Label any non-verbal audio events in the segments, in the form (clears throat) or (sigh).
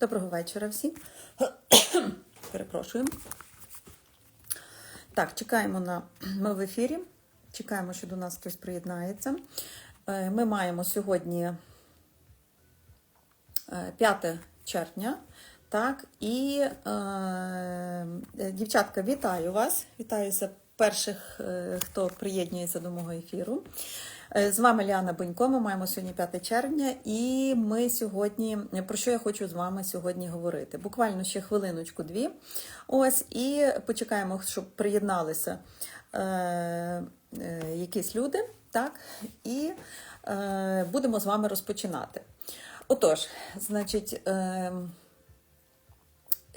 Доброго вечора всім. (coughs) Перепрошую. Так, чекаємо на ми в ефірі. Чекаємо, що до нас хтось приєднається. Е, Ми маємо сьогодні е, 5 червня. Так, і е, дівчатка, вітаю вас. Вітаюся перших, е, хто приєднується до мого ефіру. Е, З вами Ліана Бонько. Ми маємо сьогодні 5 червня, і ми сьогодні про що я хочу з вами сьогодні говорити? Буквально ще хвилиночку-дві. Ось, і почекаємо, щоб приєдналися е, е, якісь люди, так, і е, будемо з вами розпочинати. Отож, значить. Е,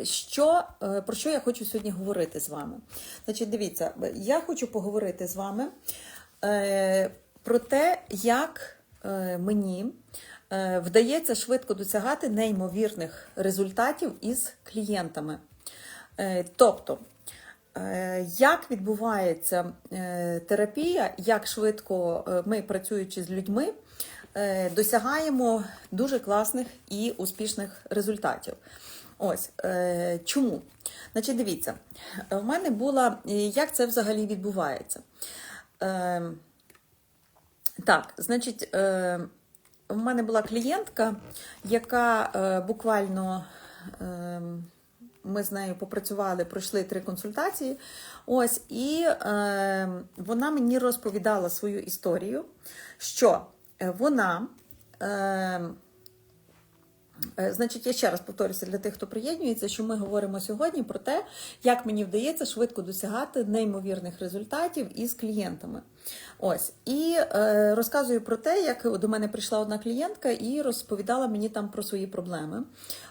що, е, про що я хочу сьогодні говорити з вами? Значить, дивіться, я хочу поговорити з вами е, про те, як е, мені вдається швидко досягати неймовірних результатів із клієнтами. Тобто, як відбувається терапія, як швидко ми, працюючи з людьми, досягаємо дуже класних і успішних результатів. Ось е, чому? Значить, дивіться, в мене була, як це взагалі відбувається. Е, так, значить, е, в мене була клієнтка, яка е, буквально е, ми з нею попрацювали, пройшли три консультації. Ось, і е, вона мені розповідала свою історію, що е, вона. Е, Е, Значить, я ще раз повторюся для тих, хто приєднується, що ми говоримо сьогодні про те, як мені вдається швидко досягати неймовірних результатів із клієнтами. Ось і е, розказую про те, як до мене прийшла одна клієнтка і розповідала мені там про свої проблеми.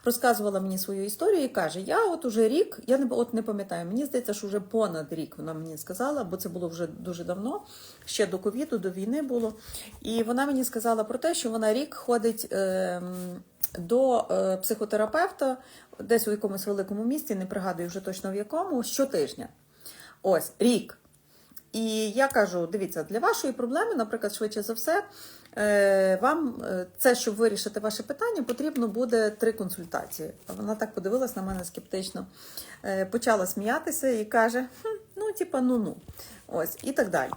Розказувала мені свою історію і каже: Я от уже рік, я не от не пам'ятаю, мені здається, що вже понад рік вона мені сказала, бо це було вже дуже давно, ще до ковіду, до війни було. І вона мені сказала про те, що вона рік ходить. Е, до е, психотерапевта десь у якомусь великому місті, не пригадую вже точно в якому, щотижня. Ось рік. І я кажу: дивіться, для вашої проблеми, наприклад, швидше за все, е, вам е, це, щоб вирішити ваше питання, потрібно буде три консультації. Вона так подивилась на мене скептично, почала сміятися і каже: хм, ну, типа, ну-ну. Ось, і так далі.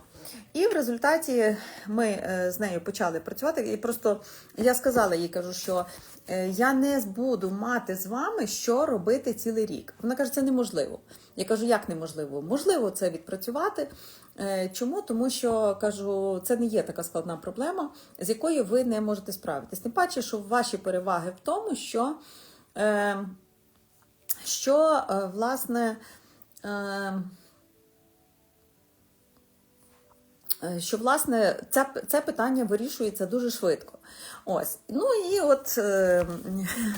І в результаті ми е, з нею почали працювати. І просто я сказала їй, кажу, що е, я не буду мати з вами, що робити цілий рік. Вона каже, це неможливо. Я кажу, як неможливо? Можливо, це відпрацювати. Е, Чому? Тому що кажу, це не є така складна проблема, з якою ви не можете справитись. Тим паче, що ваші переваги в тому, що, е, що власне. Що власне це, це питання вирішується дуже швидко. Ось. Ну і от е,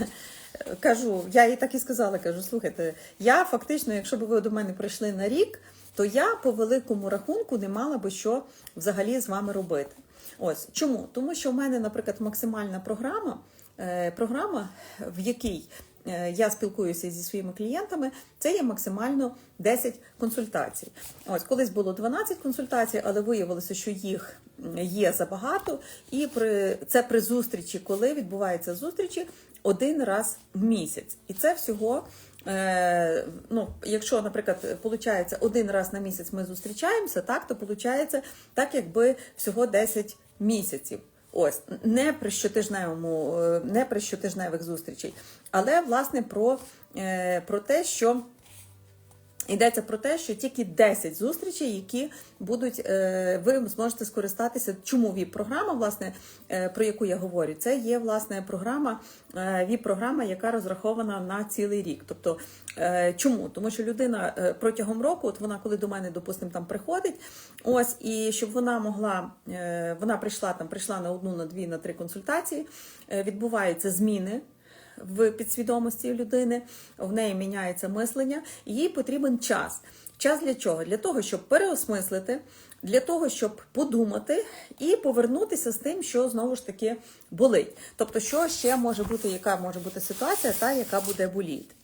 (laughs) кажу, я їй так і сказала: кажу, слухайте, я фактично, якщо б ви до мене прийшли на рік, то я по великому рахунку не мала би що взагалі з вами робити. Ось чому? Тому що в мене, наприклад, максимальна програма, е, програма, в якій е, я спілкуюся зі своїми клієнтами, це є максимально 10 консультацій. Ось колись було 12 консультацій, але виявилося, що їх є забагато, і при це при зустрічі, коли відбуваються зустрічі один раз в місяць, і це всього. Е, ну, якщо, наприклад, виходить, один раз на місяць ми зустрічаємося, так то виходить так, якби всього 10 місяців. Ось не при щотижневому, е, не при щотижневих зустрічей, але власне про, е, про те, що. Йдеться про те, що тільки 10 зустрічей, які будуть, е, ви зможете скористатися. Чому ВІП-програма, власне, е, про яку я говорю, це є власне програма, е, ВІП-програма, яка розрахована на цілий рік. Тобто, чому? Тому що людина протягом року, от вона, коли до мене, допустимо, там приходить, ось і щоб вона могла, вона прийшла там, прийшла на одну, на дві, на три консультації, відбуваються зміни в підсвідомості людини, в неї міняється мислення, їй потрібен час. Час для чого? Для того, щоб переосмислити, для того, щоб подумати і повернутися з тим, що знову ж таки болить. Тобто, що ще може бути, яка може бути ситуація, та яка буде боліти.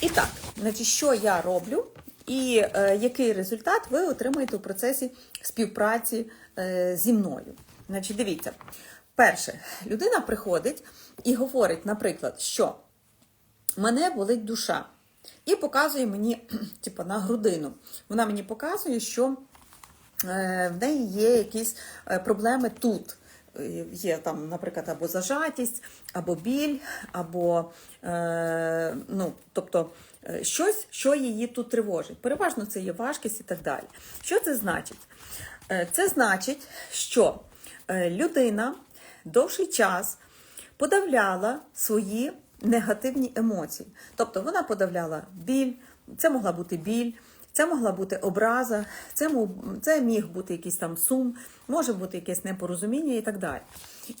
І так, значить, що я роблю, і е, який результат ви отримаєте у процесі співпраці е, зі мною. Значить, дивіться. перше, людина приходить і говорить, наприклад, що мене болить душа. І показує мені, (clears throat) типу, на грудину. Вона мені показує, що е, в неї є якісь е, проблеми тут. Е, Є там, наприклад, або зажатість, або біль, або ну, тобто щось, що її тут тривожить. Переважно це є важкість і так далі. Що це значить? Це значить, що людина довший час подавляла свої негативні емоції. Тобто вона подавляла біль, це могла бути біль, це могла бути образа, це, це міг бути якийсь там сум, може бути якесь непорозуміння і так далі.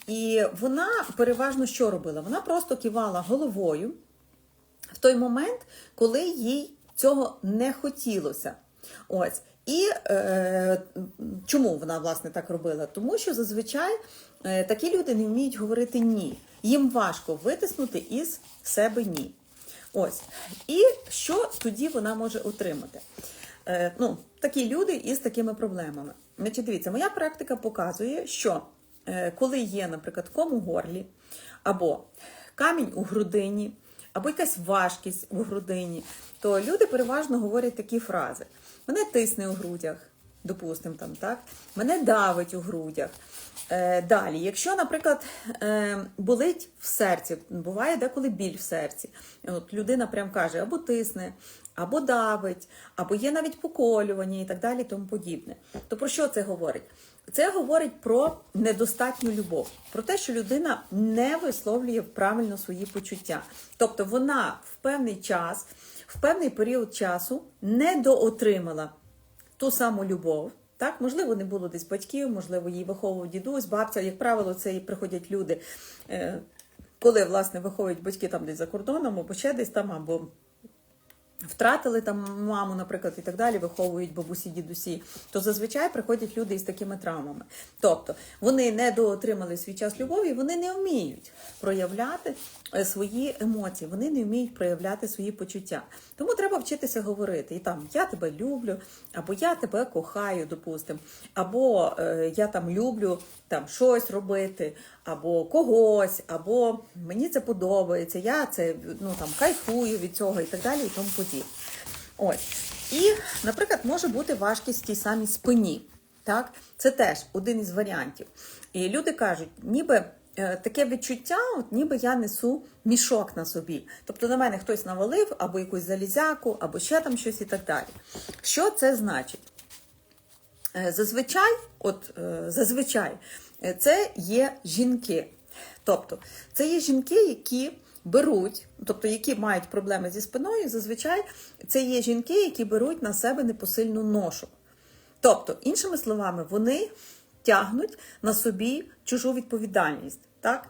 І вона переважно що робила? Вона просто кивала головою в той момент, коли їй цього не хотілося. Ось. І е, чому вона власне так робила? Тому що зазвичай е, такі люди не вміють говорити ні. Їм важко витиснути із себе ні. Ось. І що тоді вона може отримати? Е, ну, такі люди із такими проблемами. Значить, дивіться, моя практика показує, що е, коли є, наприклад, ком у горлі, або камінь у грудині, або якась важкість у грудині, то люди переважно говорять такі фрази: мене тисне у грудях, допустимо, там, так? мене давить у грудях. Е, далі, якщо, наприклад, е, болить в серці, буває деколи біль в серці. От людина прям каже, або тисне, або давить, або є навіть поколювання і так далі, тому подібне. То про що це говорить? Це говорить про недостатню любов, про те, що людина не висловлює правильно свої почуття. Тобто вона в певний час, в певний період часу недоотримала ту саму любов. Так, можливо, не було десь батьків, можливо, її виховував дідусь, бабця. Як правило, це і приходять люди, е, коли власне виховують батьки там десь за кордоном, або ще десь там, або втратили там маму, наприклад, і так далі, виховують бабусі, дідусі, то зазвичай приходять люди із такими травмами. Тобто вони не доотримали свій час любові, вони не вміють проявляти свої емоції, вони не вміють проявляти свої почуття. Тому треба вчитися говорити. І там я тебе люблю, або я тебе кохаю, допустимо, або е, я там люблю там щось робити, або когось, або мені це подобається, я це ну там кайфую від цього і так далі, і тому подібне. Ось. І, наприклад, може бути важкість в тій самій спині. Так? Це теж один із варіантів. І люди кажуть, ніби е, таке відчуття, от ніби я несу мішок на собі. Тобто на мене хтось навалив, або якусь залізяку, або ще там щось і так далі. Що це значить? Е, Зазвичай, от е, зазвичай, е, це є жінки. Тобто, це є жінки, які беруть, тобто які мають проблеми зі спиною, зазвичай це є жінки, які беруть на себе непосильну ношу. Тобто, іншими словами, вони тягнуть на собі чужу відповідальність, так?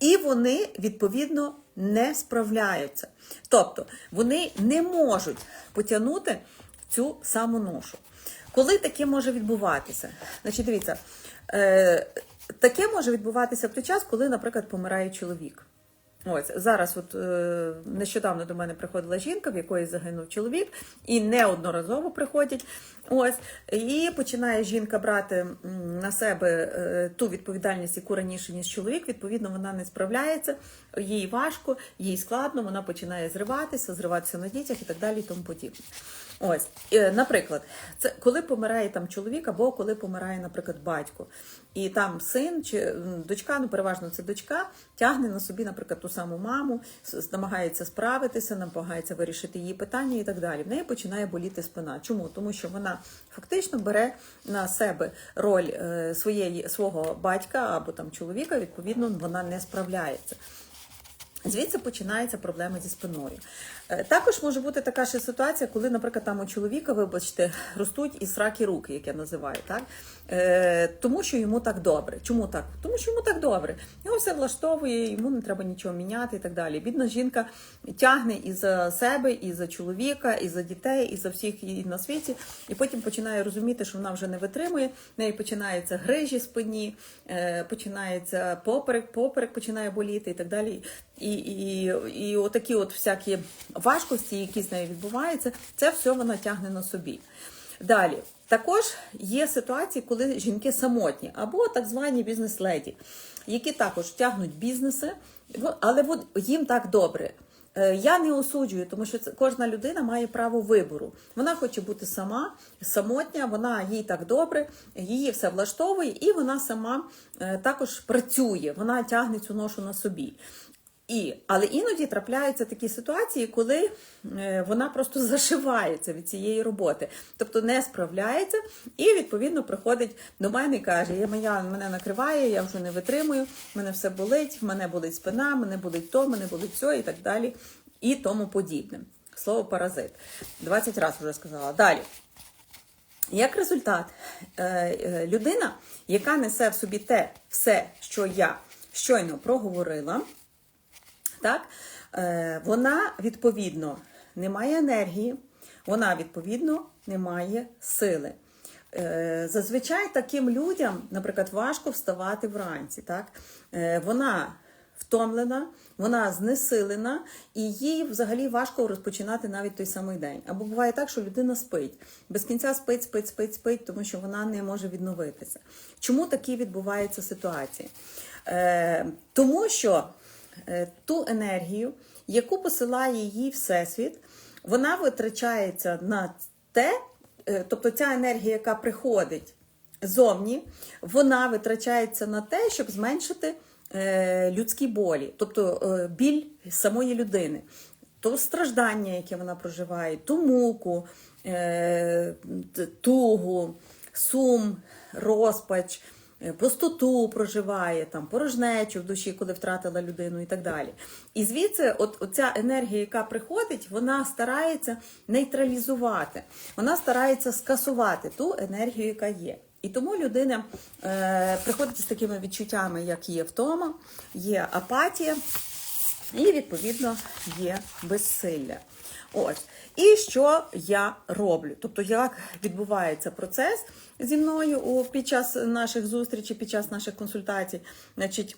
І вони, відповідно, не справляються. Тобто, вони не можуть потягнути цю саму ношу. Коли таке може відбуватися? Значить, дивіться, е, таке може відбуватися в той час, коли, наприклад, помирає чоловік. Ось зараз, от е, нещодавно до мене приходила жінка, в якої загинув чоловік, і неодноразово приходять. Ось і починає жінка брати на себе е, ту відповідальність, яку раніше ніж чоловік. Відповідно, вона не справляється, їй важко, їй складно, вона починає зриватися, зриватися на дітях і так далі, і тому подібне. Ось, е, наприклад, це коли помирає там чоловік, або коли помирає, наприклад, батько, і там син чи дочка, ну переважно це дочка, тягне на собі, наприклад, ту саму маму, намагається справитися, намагається вирішити її питання і так далі. В неї починає боліти спина. Чому? Тому що вона фактично бере на себе роль е, своєї свого батька або там чоловіка, відповідно, вона не справляється. Звідси починаються проблеми зі спиною. Е, Також може бути така ще ситуація, коли, наприклад, там у чоловіка, вибачте, ростуть і сракі руки, як я називаю, так? Е, тому що йому так добре. Чому так? Тому що йому так добре. Його все влаштовує, йому не треба нічого міняти і так далі. Бідна жінка тягне і за себе, і за чоловіка, і за дітей, і за всіх і на світі, і потім починає розуміти, що вона вже не витримує. В неї починаються грижі спині, е, починається поперек, поперек починає боліти і так далі. І, і, і отакі от всякі важкості, які з нею відбуваються, це все вона тягне на собі. Далі, Також є ситуації, коли жінки самотні або так звані бізнес-леді, які також тягнуть бізнеси, але їм так добре. Е, Я не осуджую, тому що це, кожна людина має право вибору. Вона хоче бути сама, самотня, вона їй так добре, її все влаштовує, і вона сама е, також працює, вона тягне цю ношу на собі. І, але іноді трапляються такі ситуації, коли е, вона просто зашивається від цієї роботи, тобто не справляється, і відповідно приходить до мене і каже: я моя мене накриває, я вже не витримую, мене все болить, в мене болить спина, мене болить то, мене болить все і так далі, і тому подібне. Слово паразит. 20 разів вже сказала. Далі. Як результат, е, е, людина, яка несе в собі те все, що я щойно проговорила, так, е, вона відповідно не має енергії, вона відповідно не має сили. Е, Зазвичай таким людям, наприклад, важко вставати вранці. Так? Е, Вона втомлена, вона знесилена, і їй взагалі важко розпочинати навіть той самий день. Або буває так, що людина спить, без кінця спить, спить, спить, спить, тому що вона не може відновитися. Чому такі відбуваються ситуації? Е, Тому що ту енергію, яку посилає їй Всесвіт, вона витрачається на те, е, тобто ця енергія, яка приходить зовні, вона витрачається на те, щоб зменшити е, людські болі, тобто е, біль самої людини. То страждання, яке вона проживає, ту муку, е, тугу, сум, розпач, е, пустоту проживає, там, порожнечу в душі, коли втратила людину і так далі. І звідси, от, оця енергія, яка приходить, вона старається нейтралізувати, вона старається скасувати ту енергію, яка є. І тому людина е, приходить з такими відчуттями, як є втома, є апатія, і, відповідно, є безсилля. Ось. І що я роблю? Тобто, як відбувається процес зі мною під час наших зустрічей, під час наших консультацій? Значить,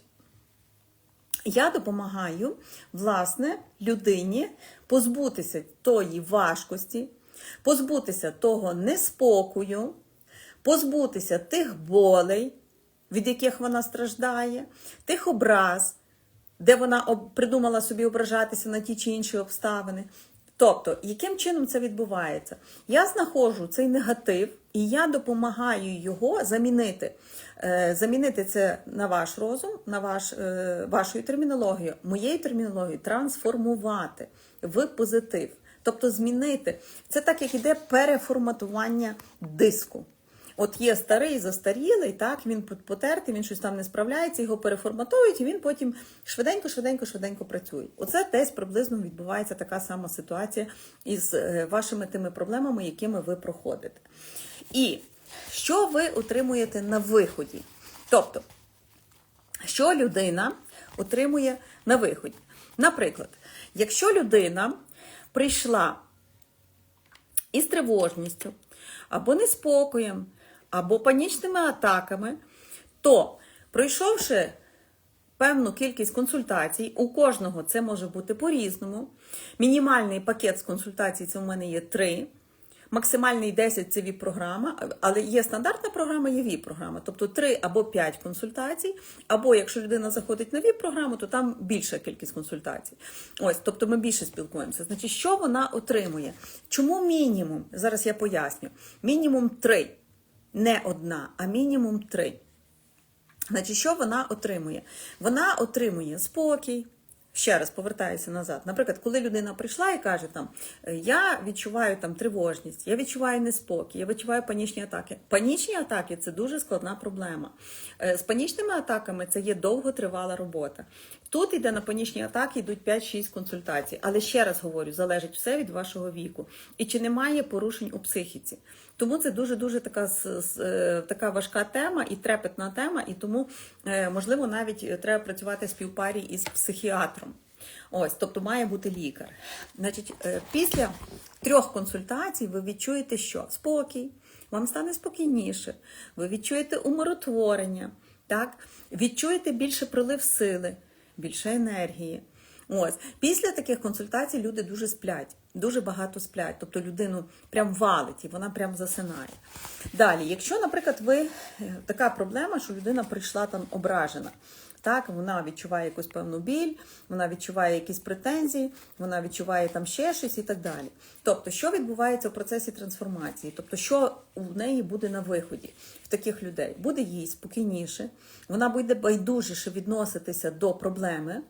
я допомагаю власне людині позбутися тої важкості, позбутися того неспокою, позбутися тих болей, від яких вона страждає, тих образ, де вона придумала собі ображатися на ті чи інші обставини. Тобто, яким чином це відбувається? Я знаходжу цей негатив і я допомагаю його замінити. Е, замінити це на ваш розум, на ваш, вашу термінологію, моєю термінологією трансформувати в позитив. Тобто змінити. Це так, як іде переформатування диску. От є старий, застарілий, так, він потертий, він щось там не справляється, його переформатують, і він потім швиденько, швиденько, швиденько працює. Оце десь приблизно відбувається така сама ситуація із е, вашими тими проблемами, якими ви проходите. І що ви отримуєте на виході? Тобто, що людина отримує на виході? Наприклад, якщо людина прийшла із тривожністю, або неспокоєм, або панічними атаками, то пройшовши певну кількість консультацій, у кожного це може бути по-різному. Мінімальний пакет з консультацій це у мене є 3. Максимальний 10 це ВІП-програма, але є стандартна програма, є ВІП-програма. Тобто 3 або 5 консультацій, або якщо людина заходить на ВІП-програму, то там більша кількість консультацій. Ось, тобто ми більше спілкуємося. Значить, що вона отримує? Чому мінімум? Зараз я поясню. Мінімум 3. Не одна, а мінімум 3. Значить, що вона отримує? Вона отримує спокій. Ще раз повертаюся назад. Наприклад, коли людина прийшла і каже, там я відчуваю там тривожність, я відчуваю неспокій, я відчуваю панічні атаки. Панічні атаки це дуже складна проблема. Е, З панічними атаками це є довготривала робота. Тут іде на панічні атаки, йдуть 5-6 консультацій. Але ще раз говорю, залежить все від вашого віку. І чи немає порушень у психіці. Тому це дуже дуже така е, така важка тема і трепетна тема, і тому е, можливо навіть е, треба працювати в співпарі із психіатром. Ось, тобто має бути лікар. Значить, після трьох консультацій ви відчуєте, що спокій, вам стане спокійніше, ви відчуєте умиротворення, так? відчуєте більше прилив сили, більше енергії. Ось після таких консультацій люди дуже сплять, дуже багато сплять. Тобто людину прям валить і вона прям засинає. Далі, якщо, наприклад, ви е, така проблема, що людина прийшла там ображена. Так, вона відчуває якусь певну біль, вона відчуває якісь претензії, вона відчуває там ще щось і так далі. Тобто, що відбувається в процесі трансформації? Тобто, що у неї буде на виході в таких людей? Буде їй спокійніше, вона буде байдужіше відноситися до проблеми,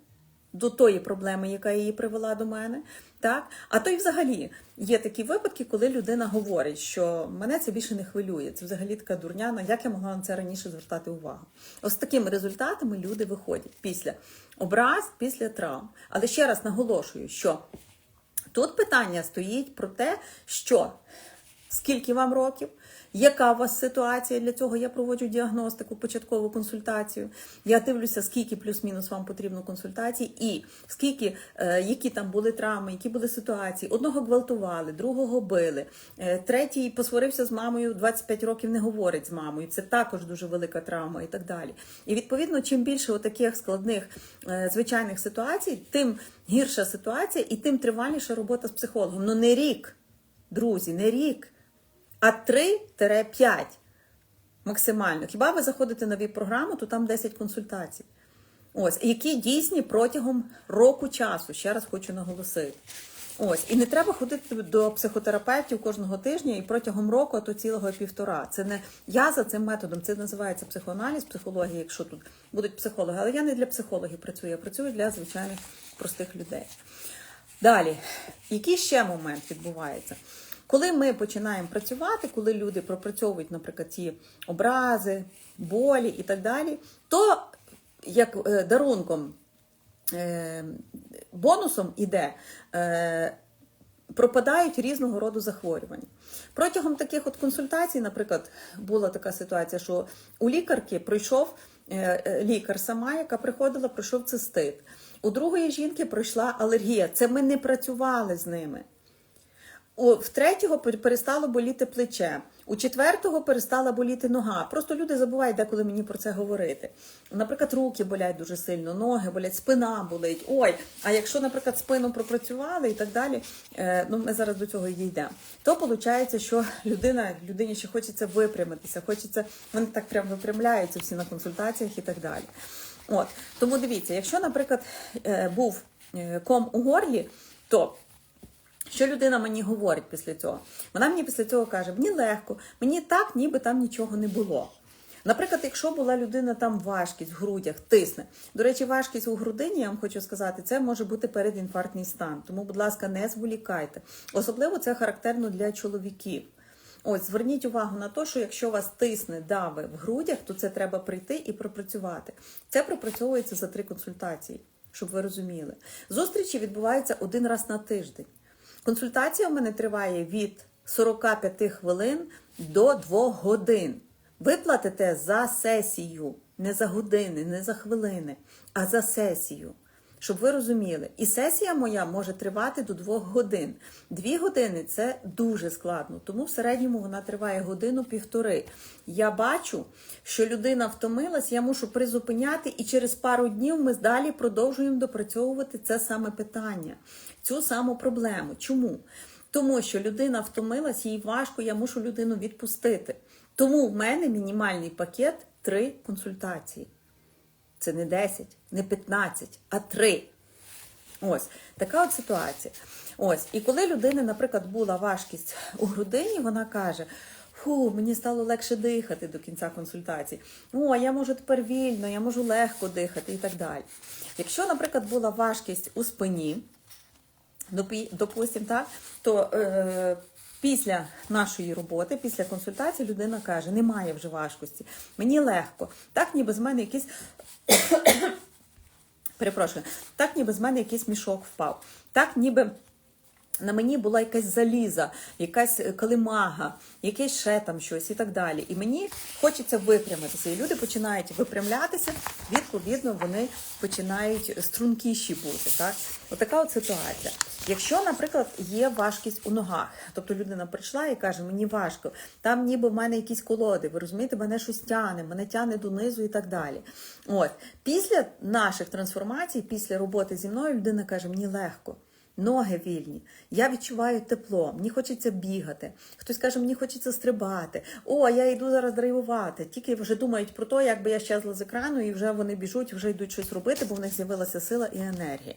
до тої проблеми, яка її привела до мене. Так? А то й взагалі є такі випадки, коли людина говорить, що мене це більше не хвилює. Це взагалі така дурняна, як я могла на це раніше звертати увагу. Ось такими результатами люди виходять після образ, після травм. Але ще раз наголошую, що тут питання стоїть про те, що скільки вам років, яка у вас ситуація для цього? Я проводжу діагностику, початкову консультацію. Я дивлюся, скільки плюс-мінус вам потрібно консультацій, і скільки, е, які там були травми, які були ситуації. Одного гвалтували, другого били, е, третій посварився з мамою, 25 років не говорить з мамою. Це також дуже велика травма і так далі. І відповідно, чим більше таких складних е, звичайних ситуацій, тим гірша ситуація і тим триваліша робота з психологом. Ну не рік, друзі, не рік а 3-5 максимально. Хіба ви заходите на програму, то там 10 консультацій. Ось, які дійсні протягом року часу. Ще раз хочу наголосити. Ось, і не треба ходити до психотерапевтів кожного тижня і протягом року, а то цілого півтора. Це не я за цим методом, це називається психоаналіз, психологія, якщо тут будуть психологи. Але я не для психологів працюю, я працюю для звичайних простих людей. Далі, який ще момент відбувається? Коли ми починаємо працювати, коли люди пропрацьовують, наприклад, ці образи, болі і так далі, то як е, дарунком, е, бонусом іде. Е, пропадають різного роду захворювання. Протягом таких от консультацій, наприклад, була така ситуація, що у лікарки пройшов лікар сама, яка приходила, пройшов цистит. У другої жінки пройшла алергія. Це ми не працювали з ними. У в третього перестало боліти плече, у четвертого перестала боліти нога. Просто люди забувають деколи мені про це говорити. Наприклад, руки болять дуже сильно, ноги болять, спина болить. Ой, а якщо, наприклад, спину пропрацювали і так далі, е, ну ми зараз до цього і йдемо. То виходить, що людина, людині ще хочеться випрямитися, хочеться, вони так прям випрямляються всі на консультаціях і так далі. От тому дивіться, якщо, наприклад, е, був е, ком у горлі, то що людина мені говорить після цього? Вона мені після цього каже, мені легко, мені так, ніби там нічого не було. Наприклад, якщо була людина там важкість в грудях, тисне. До речі, важкість у грудині, я вам хочу сказати, це може бути передінфарктний стан. Тому, будь ласка, не зволікайте. Особливо це характерно для чоловіків. Ось, зверніть увагу на те, що якщо вас тисне дави в грудях, то це треба прийти і пропрацювати. Це пропрацьовується за три консультації, щоб ви розуміли. Зустрічі відбуваються один раз на тиждень. Консультація в мене триває від 45 хвилин до 2 годин. Ви платите за сесію, не за години, не за хвилини, а за сесію. Щоб ви розуміли, і сесія моя може тривати до двох годин. Дві години це дуже складно, тому в середньому вона триває годину-півтори. Я бачу, що людина втомилась, я мушу призупиняти, і через пару днів ми далі продовжуємо допрацьовувати це саме питання, цю саму проблему. Чому? Тому що людина втомилась, їй важко, я мушу людину відпустити. Тому в мене мінімальний пакет три консультації. Це не 10, не 15, а 3. Ось така от ситуація. Ось, і коли людина, наприклад, була важкість у грудині, вона каже: Фу, мені стало легше дихати до кінця консультації. О, я можу тепер вільно, я можу легко дихати і так далі. Якщо, наприклад, була важкість у спині, допустимо, так, то е, Після нашої роботи, після консультації, людина каже, немає вже важкості, мені легко. Так, ніби з мене якийсь (coughs) перепрошую, так, ніби з мене якийсь мішок впав. Так, ніби на мені була якась заліза, якась е, калимага, якесь ще там щось і так далі. І мені хочеться випрямитися. І люди починають випрямлятися, відповідно, вони починають стрункіші бути. Так? Отака от ситуація. Якщо, наприклад, є важкість у ногах, тобто людина прийшла і каже, мені важко, там ніби в мене якісь колоди, ви розумієте, мене щось тяне, мене тяне донизу і так далі. От після наших трансформацій, після роботи зі мною, людина каже, мені легко. Ноги вільні, я відчуваю тепло, мені хочеться бігати. Хтось каже, мені хочеться стрибати. О, я йду зараз драйвувати. Тільки вже думають про те, як би я щезла з екрану, і вже вони біжуть, вже йдуть щось робити, бо в них з'явилася сила і енергія.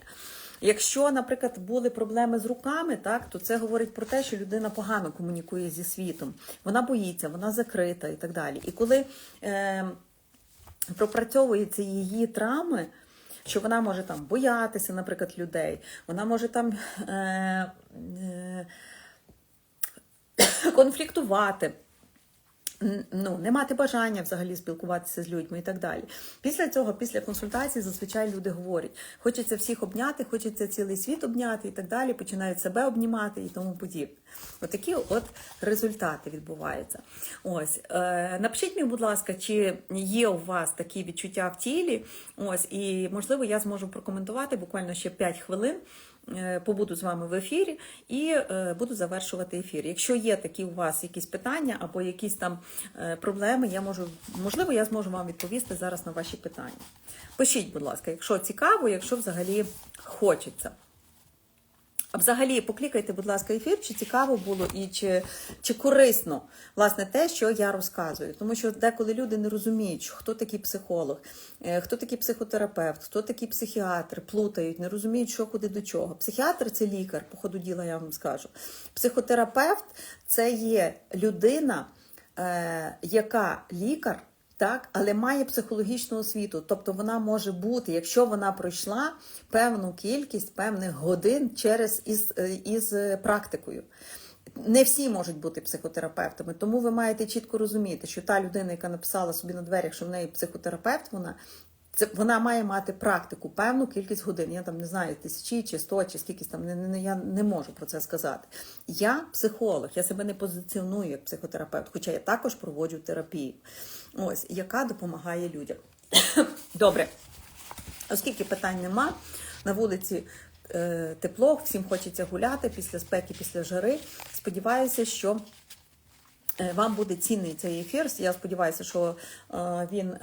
Якщо, наприклад, були проблеми з руками, так то це говорить про те, що людина погано комунікує зі світом. Вона боїться, вона закрита і так далі. І коли е, пропрацьовуються її травми, що вона може там боятися, наприклад, людей, вона може там е, е, (coughs) конфліктувати. Ну, не мати бажання взагалі спілкуватися з людьми і так далі. Після цього, після консультації, зазвичай люди говорять: хочеться всіх обняти, хочеться цілий світ обняти і так далі, починають себе обнімати і тому подібне. Отакі от результати відбуваються. Ось е, напишіть мені, будь ласка, чи є у вас такі відчуття в тілі? Ось, і можливо, я зможу прокоментувати буквально ще 5 хвилин. Е, Побуду з вами в ефірі і е, буду завершувати ефір. Якщо є такі у вас якісь питання або якісь там е, проблеми, я можу, можливо, я зможу вам відповісти зараз на ваші питання. Пишіть, будь ласка, якщо цікаво, якщо взагалі хочеться. А Взагалі, поклікайте, будь ласка, ефір, чи цікаво було і чи, чи корисно власне те, що я розказую. Тому що деколи люди не розуміють, хто такий психолог, е, хто такий психотерапевт, хто такий психіатр, плутають, не розуміють, що куди до чого. Психіатр це лікар, по ходу діла я вам скажу. Психотерапевт це є людина, е, яка лікар. Так, але має психологічну освіту, тобто вона може бути, якщо вона пройшла певну кількість певних годин через із, е, із е, практикою. Не всі можуть бути психотерапевтами, тому ви маєте чітко розуміти, що та людина, яка написала собі на дверях, що в неї психотерапевт, вона це вона має мати практику, певну кількість годин. Я там не знаю, тисячі чи сто, чи скільки там не, не, я не можу про це сказати. Я психолог, я себе не позиціоную як психотерапевт, хоча я також проводжу терапію, ось яка допомагає людям. (coughs) Добре, оскільки питань нема, на вулиці е, тепло, всім хочеться гуляти після спеки, після жари. Сподіваюся, що. Е, Вам буде цінний цей ефір. Я сподіваюся, що е, він.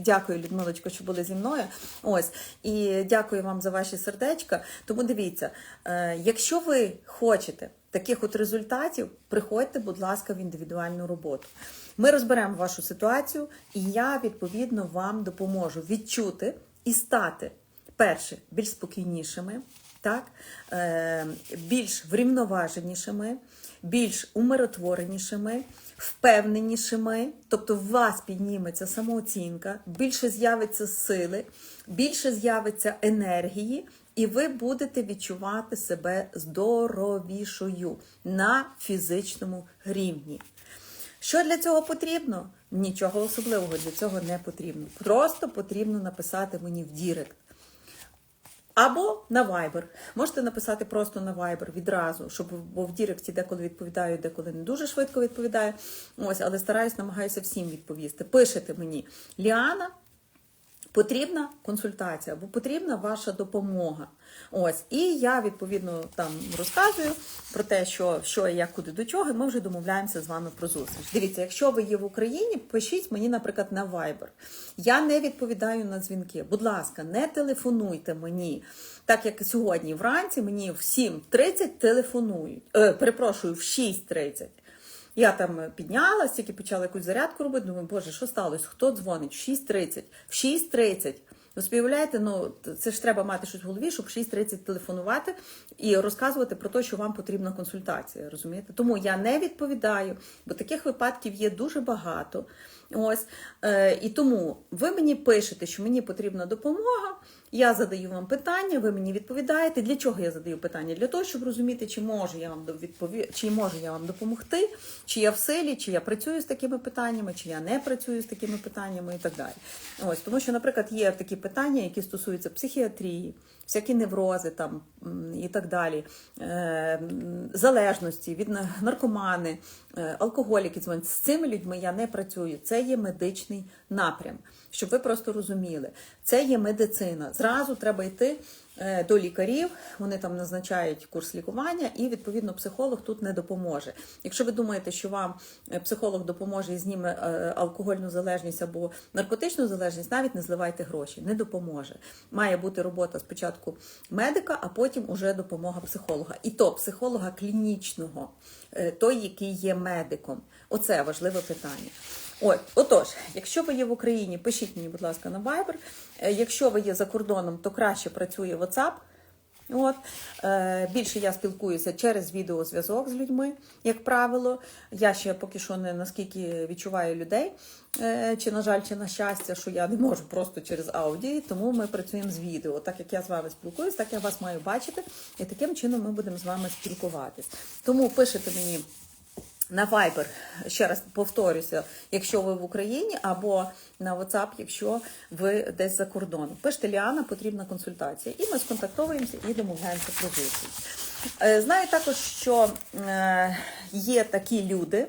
Дякую, Людмилочко, що були зі мною. Ось і дякую вам за ваші сердечка. Тому дивіться, е, якщо ви хочете таких от результатів, приходьте, будь ласка, в індивідуальну роботу. Ми розберемо вашу ситуацію, і я відповідно вам допоможу відчути і стати перше більш спокійнішими, так, е, більш врівноваженішими, більш умиротворенішими, впевненішими, тобто в вас підніметься самооцінка, більше з'явиться сили, більше з'явиться енергії, і ви будете відчувати себе здоровішою на фізичному рівні. Що для цього потрібно? Нічого особливого для цього не потрібно. Просто потрібно написати мені в Дірект. Або на Viber. Можете написати просто на Viber відразу, щоб бо в Діректі деколи відповідаю, деколи не дуже швидко відповідаю. Ось, але стараюсь, намагаюся всім відповісти. Пишете мені Ліана. Потрібна консультація або потрібна ваша допомога. Ось, і я відповідно там розказую про те, що, що як куди до чого, ми вже домовляємося з вами про зустріч. Дивіться, якщо ви є в Україні, пишіть мені, наприклад, на Viber. Я не відповідаю на дзвінки. Будь ласка, не телефонуйте мені. Так як сьогодні вранці мені в 7.30 телефонують. Е, перепрошую, в 6.30. Я там піднялась, тільки почала якусь зарядку робити. Думаю, боже, що сталося? Хто дзвонить? В 6.30. В 6.30. Ви співляєте, ну це ж треба мати щось в голові, щоб в 6.30 телефонувати і розказувати про те, що вам потрібна консультація. Розумієте? Тому я не відповідаю, бо таких випадків є дуже багато. Ось е, і тому ви мені пишете, що мені потрібна допомога. Я задаю вам питання, ви мені відповідаєте. Для чого я задаю питання? Для того, щоб розуміти, чи можу я вам відпові... чи можу я вам допомогти, чи я в силі, чи я працюю з такими питаннями, чи я не працюю з такими питаннями і так далі. Ось тому, що, наприклад, є такі питання, які стосуються психіатрії, всякі неврози там і так далі, е, залежності від наркомани, е, алкоголіки. дзвонять. З цими людьми я не працюю. Це є медичний напрям. Щоб ви просто розуміли, це є медицина. Зразу треба йти до лікарів, вони там назначають курс лікування, і відповідно психолог тут не допоможе. Якщо ви думаєте, що вам е, психолог допоможе і зніме е, алкогольну залежність або наркотичну залежність, навіть не зливайте гроші, не допоможе. Має бути робота спочатку медика, а потім уже допомога психолога. І то психолога клінічного, е, той, який є медиком. Оце важливе питання. От, отож, якщо ви є в Україні, пишіть мені, будь ласка, на Viber. Е, Якщо ви є за кордоном, то краще працює WhatsApp. От е, більше я спілкуюся через відеозв'язок з людьми, як правило. Я ще поки що не наскільки відчуваю людей, е, чи на жаль, чи на щастя, що я не можу просто через аудіо, тому ми працюємо з відео. Так як я з вами спілкуюсь, так я вас маю бачити, і таким чином ми будемо з вами спілкуватись. Тому пишете мені на Viber, ще раз повторюся, якщо ви в Україні, або на WhatsApp, якщо ви десь за кордоном. Пишете Ліана, потрібна консультація. І ми сконтактовуємося і домовляємося про зустріч. Е, Знаю також, що е, є такі люди.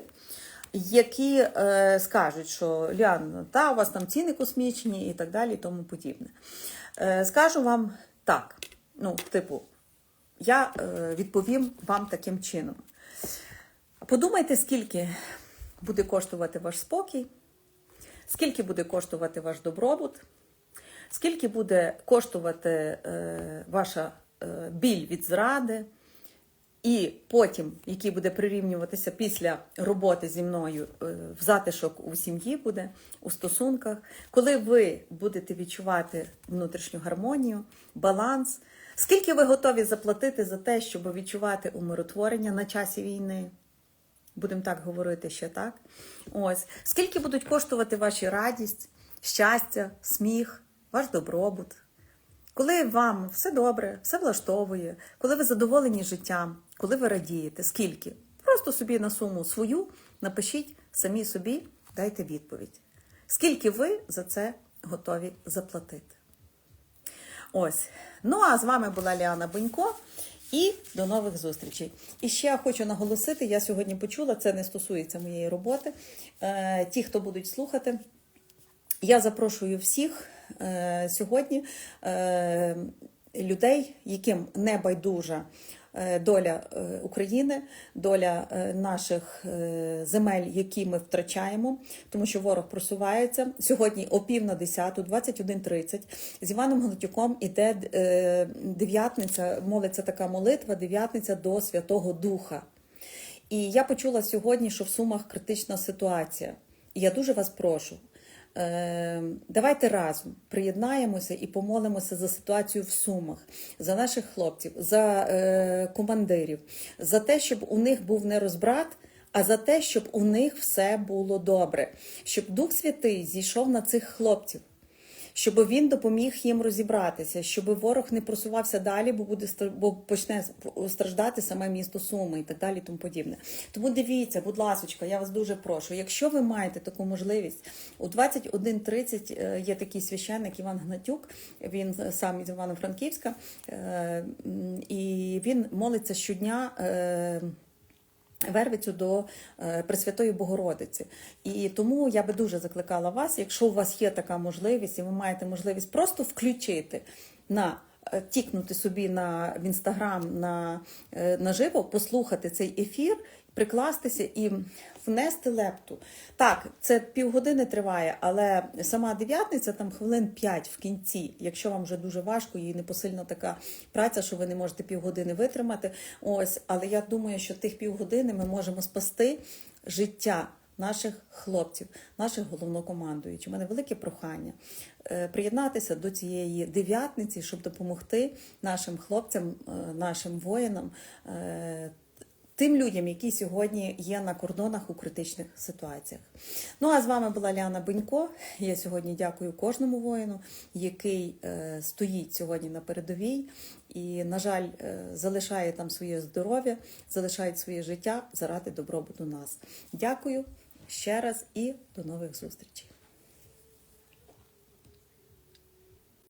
Які е, скажуть, що Ліан, та у вас там ціни космічні і так далі, і тому подібне. Скажу вам так: ну, типу, я відповім вам таким чином. Подумайте, скільки буде коштувати ваш спокій, скільки буде коштувати ваш добробут, скільки буде коштувати е, ваша е, біль від зради, і потім, який буде прирівнюватися після роботи зі мною е, в затишок у сім'ї буде, у стосунках, коли ви будете відчувати внутрішню гармонію, баланс, скільки ви готові заплатити за те, щоб відчувати умиротворення на часі війни. Будемо так говорити ще так. Ось скільки будуть коштувати ваші радість, щастя, сміх, ваш добробут. Коли вам все добре, все влаштовує, коли ви задоволені життям, коли ви радієте, скільки? Просто собі на суму свою напишіть самі собі, дайте відповідь. Скільки ви за це готові заплатити? Ось. Ну а з вами була Ліана Бонько. І до нових зустрічей. І ще я хочу наголосити: я сьогодні почула, це не стосується моєї роботи. Е, ті, хто будуть слухати, я запрошую всіх е, сьогодні е, людей, яким не байдужа доля е, України, доля е, наших е, земель, які ми втрачаємо, тому що ворог просувається. Сьогодні о пів на 10, 21.30 з Іваном Гнатюком іде е, дев'ятниця, молиться така молитва, дев'ятниця до Святого Духа. І я почула сьогодні, що в Сумах критична ситуація. І я дуже вас прошу. Е, Давайте разом приєднаємося і помолимося за ситуацію в Сумах, за наших хлопців, за е, командирів, за те, щоб у них був не розбрат, а за те, щоб у них все було добре, щоб Дух Святий зійшов на цих хлопців щоб він допоміг їм розібратися, щоб ворог не просувався далі, бо буде бо почне страждати саме місто Суми і так далі, тому подібне. Тому дивіться, будь ласочка, я вас дуже прошу. Якщо ви маєте таку можливість, у 21.30 е, є такий священник Іван Гнатюк, він сам із Івано-Франківська, е, і він молиться щодня. Вервицю до е, Пресвятої Богородиці. І тому я би дуже закликала вас, якщо у вас є така можливість, і ви маєте можливість просто включити на тікнути собі на в інстаграм на е, наживо, послухати цей ефір, прикластися і внести лепту. Так, це півгодини триває, але сама дев'ятниця там хвилин 5 в кінці. Якщо вам вже дуже важко і непосильна така праця, що ви не можете півгодини витримати. Ось, але я думаю, що тих півгодини ми можемо спасти життя. Наших хлопців, наших головнокомандуючих. У мене велике прохання е, приєднатися до цієї дев'ятниці, щоб допомогти нашим хлопцям, е, нашим воїнам е, тим людям, які сьогодні є на кордонах у критичних ситуаціях. Ну а з вами була Ляна Бенько. Я сьогодні дякую кожному воїну, який стоїть сьогодні на передовій і, на жаль, залишає там своє здоров'я, залишає своє життя заради добробуту нас. Дякую ще раз і до нових зустрічей.